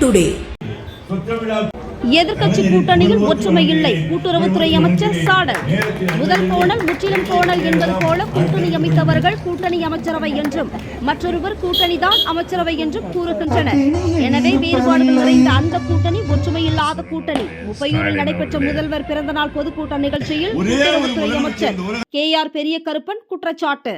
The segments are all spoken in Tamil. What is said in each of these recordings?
டுடே எதிர்க்கட்சி கூட்டணியில் ஒற்றுமை இல்லை கூட்டுறவுத்துறை அமைச்சர் சாடல் முதல் கோணல் முற்றிலும் கோணல் என்பது போல கூட்டணி அமைத்தவர்கள் கூட்டணி அமைச்சரவை என்றும் மற்றொருவர் கூட்டணிதான் அமைச்சரவை என்றும் கூறுகின்றனர். எனவே வேறுபாடுகள் நிறைந்த அந்த கூட்டணி ஒற்றுமையில்லாத கூட்டணி. முப்பையூரில் நடைபெற்ற முதல்வர் பிறந்தநாள் பொதுக்கூட்ட நிகழ்ச்சியில் கூட்டுறவுத்துறை அமைச்சர் கே ஆர் பெரிய கருப்பன் குற்றச்சாட்டு.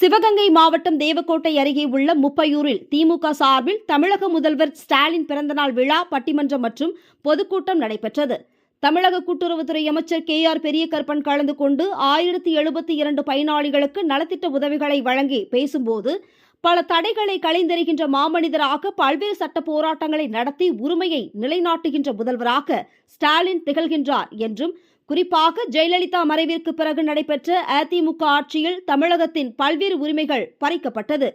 சிவகங்கை மாவட்டம் தேவக்கோட்டை அருகே உள்ள முப்பையூரில் திமுக சார்பில் தமிழக முதல்வர் ஸ்டாலின் பிறந்தநாள் விழா பட்டிமன்றம் மற்றும் பொதுக்கூட்டம் நடைபெற்றது. தமிழக கூட்டுறவுத்துறை அமைச்சர் கே ஆர் பெரியகற்பன் கலந்து கொண்டு ஆயிரத்தி எழுபத்தி இரண்டு பயனாளிகளுக்கு நலத்திட்ட உதவிகளை வழங்கி பேசும்போது பல தடைகளை களைந்தெறிகின்ற மாமனிதராக பல்வேறு சட்ட போராட்டங்களை நடத்தி உரிமையை நிலைநாட்டுகின்ற முதல்வராக ஸ்டாலின் திகழ்கின்றார் என்றும் குறிப்பாக ஜெயலலிதா மறைவிற்கு பிறகு நடைபெற்ற அதிமுக ஆட்சியில் தமிழகத்தின் பல்வேறு உரிமைகள் பறிக்கப்பட்டது.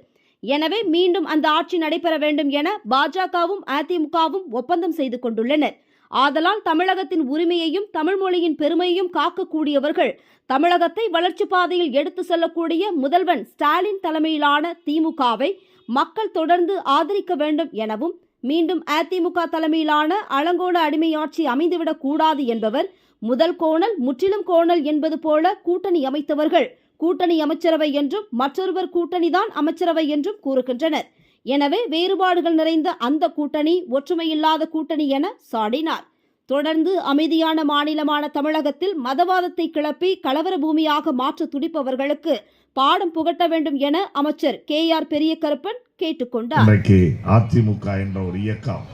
எனவே மீண்டும் அந்த ஆட்சி நடைபெற வேண்டும் என பாஜகவும் அதிமுகவும் ஒப்பந்தம் செய்து கொண்டுள்ளனர். ஆதலால் தமிழகத்தின் உரிமையையும் தமிழ் மொழியின் பெருமையையும் காக்கக்கூடியவர்கள் தமிழகத்தை வளர்ச்சி பாதையில் எடுத்து செல்லக்கூடிய முதல்வன் ஸ்டாலின் தலைமையிலான திமுகவை மக்கள் தொடர்ந்து ஆதரிக்க வேண்டும் எனவும் மீண்டும் அதிமுக தலைமையிலான அலங்கோல அடிமை ஆட்சி அமைந்துவிடக் கூடாது என்பவர் முதல் கோணல் முற்றிலும் கோணல் என்பது போல கூட்டணி அமைத்தவர்கள் கூட்டணி அமைச்சரவை என்றும் மற்றொருவர் கூட்டணிதான் அமைச்சரவை என்றும் கூறுகின்றனர். எனவே வேறுபாடுகள் நிறைந்த அந்த கூட்டணி ஒற்றுமையில்லாத கூட்டணி என சாடினார். தொடர்ந்து அமைதியான மாநிலமான தமிழகத்தில் மதவாதத்தை கிளப்பி கலவர பூமியாக மாற்ற துடிப்பவர்களுக்கு பாடம் புகட்ட வேண்டும் என அமைச்சர் கே ஆர் பெரியகருப்பன் கேட்டுக்கொண்டார். இன்றைக்கு அதிமுக என்ற ஒரு இயக்கம்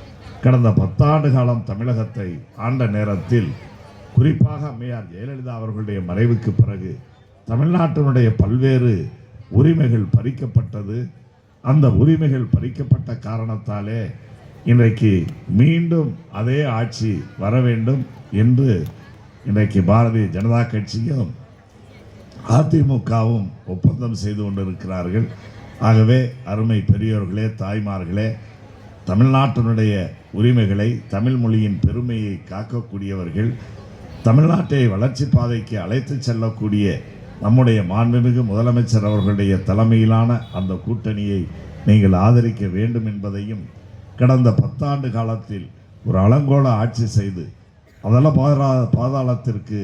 கடந்த பத்தாண்டு காலம் தமிழகத்தை ஆண்ட நேரத்தில் குறிப்பாக அம்மையார் ஜெயலலிதா அவர்களுடைய மறைவுக்கு பிறகு தமிழ்நாட்டினுடைய பல்வேறு உரிமைகள் பறிக்கப்பட்டது. அந்த உரிமைகள் பறிக்கப்பட்ட காரணத்தாலே இன்றைக்கு மீண்டும் அதே ஆட்சி வர வேண்டும் என்று இன்றைக்கு பாரதிய ஜனதா கட்சியும் அதிமுகவும் ஒப்பந்தம் செய்து கொண்டிருக்கிறார்கள். ஆகவே அருமை பெரியோர்களே தாய்மார்களே தமிழ்நாட்டினுடைய உரிமைகளை தமிழ் மொழியின் பெருமையை காக்கக்கூடியவர்கள் தமிழ்நாட்டை வளர்ச்சி பாதைக்கு அழைத்து செல்லக்கூடிய நம்முடைய மாண்புமிகு முதலமைச்சர் அவர்களுடைய தலைமையிலான அந்த கூட்டணியை நீங்கள் ஆதரிக்க வேண்டும் என்பதையும் கடந்த பத்தாண்டு காலத்தில் ஒரு அலங்கோல ஆட்சி செய்து அதெல்லாம் பாதா பாதாளத்திற்கு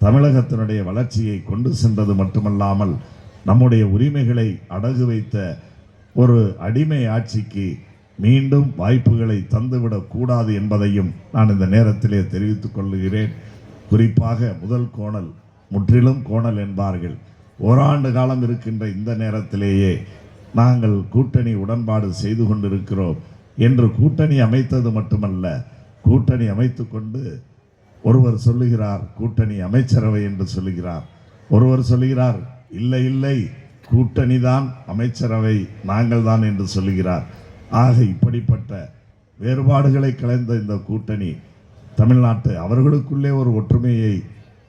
தமிழகத்தினுடைய வளர்ச்சியை கொண்டு சென்றது மட்டுமல்லாமல் நம்முடைய உரிமைகளை அடகு வைத்த ஒரு அடிமை ஆட்சிக்கு மீண்டும் வாய்ப்புகளை தந்துவிடக்கூடாது என்பதையும் நான் இந்த நேரத்திலே தெரிவித்துக் கொள்கிறேன். குறிப்பாக முதல் கோணல் முற்றிலும் கோணல் என்பார்கள். ஓராண்டு காலம் இருக்கின்ற இந்த நேரத்திலேயே நாங்கள் கூட்டணி உடன்பாடு செய்து கொண்டிருக்கிறோம் என்று கூட்டணி அமைத்தது மட்டுமல்ல கூட்டணி அமைத்து கொண்டு ஒருவர் சொல்லுகிறார் கூட்டணி அமைச்சரவை என்று சொல்லுகிறார். ஒருவர் சொல்லுகிறார் இல்லை இல்லை கூட்டணி தான் அமைச்சரவை நாங்கள் தான் என்று சொல்லுகிறார். ஆக இப்படிப்பட்ட வேறுபாடுகளை கலைந்த இந்த கூட்டணி தமிழ்நாட்டு அவர்களுக்குள்ளே ஒரு ஒற்றுமையை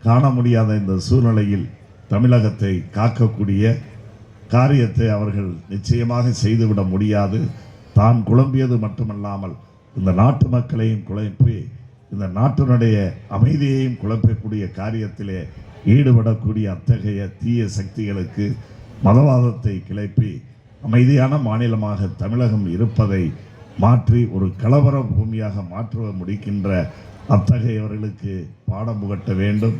காண முடியாத இந்த சூழ்நிலையில் தமிழகத்தை காக்கக்கூடிய காரியத்தை அவர்கள் நிச்சயமாக செய்துவிட முடியாது. தான் குழம்பியது மட்டுமல்லாமல் இந்த நாட்டு மக்களையும் குழப்பி இந்த நாட்டினுடைய அமைதியையும் குழப்பக்கூடிய காரியத்திலே ஈடுபடக்கூடிய அத்தகைய தீய சக்திகளுக்கு மதவாதத்தை கிளப்பி அமைதியான மாநிலமாக தமிழகம் இருப்பதை மாற்றி ஒரு கலவர பூமியாக மாற்ற முடிக்கின்ற அத்தகையவர்களுக்கு பாடம் புகட்ட வேண்டும்.